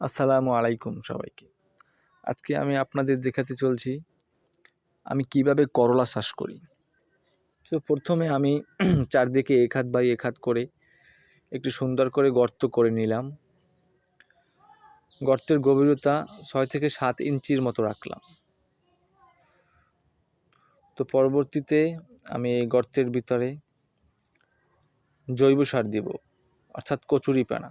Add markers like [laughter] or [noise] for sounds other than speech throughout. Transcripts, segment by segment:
আসসালামু আলাইকুম সবাইকে। আজকে আমি আপনাদের দেখাতে চলছি, আমি কীভাবে করলা চাষ করি। তো প্রথমে আমি [clears throat] চারদিকে এক হাত বাই এক হাত করে একটু সুন্দর করে গর্ত করে নিলাম। গর্তের গভীরতা ছয় থেকে সাত ইঞ্চির মতো রাখলাম। তো পরবর্তীতে আমি এই গর্তের ভিতরে জৈব সার দিব, অর্থাৎ কচুরি পানা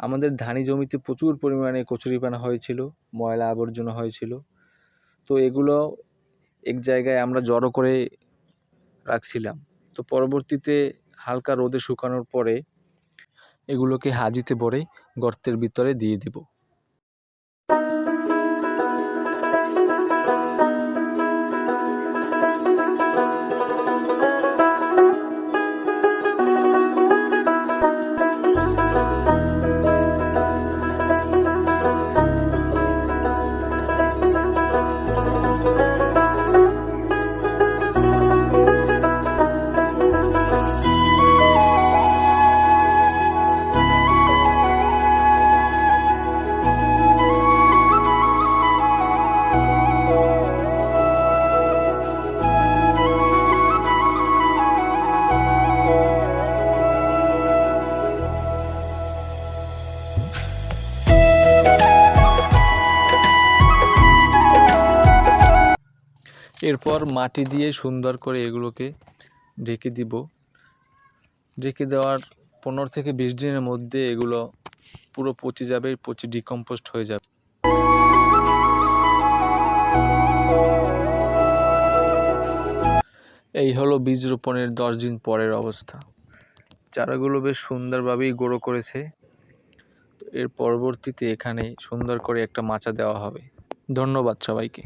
আমাদের ধানি জমিতে প্রচুর পরিমাণে কচুরিপানা হয়েছিল, ময়লা আবর্জনা হয়েছিল। তো এগুলো এক জায়গায় আমরা জড়ো করে রাখছিলাম। তো পরবর্তীতে হালকা রোদে শুকানোর পরে এগুলোকে হাজিতে ভরে গর্তের ভিতরে দিয়ে দিব। এরপর মাটি দিয়ে সুন্দর করে এগুলোকে ঢেকে দিব। ঢেকে দেওয়ার পনেরো থেকে বিশ দিনের মধ্যে এগুলো পুরো পচে যাবে, পচে ডিকম্পোস্ট হয়ে যাবে। এই হলো বীজ রোপণের দশ দিন পরের অবস্থা। চারাগুলো বেশ সুন্দরভাবেই গ্রো করেছে। এর পরবর্তীতে এখানে সুন্দর করে একটা মাচা দেওয়া হবে। ধন্যবাদ সবাইকে।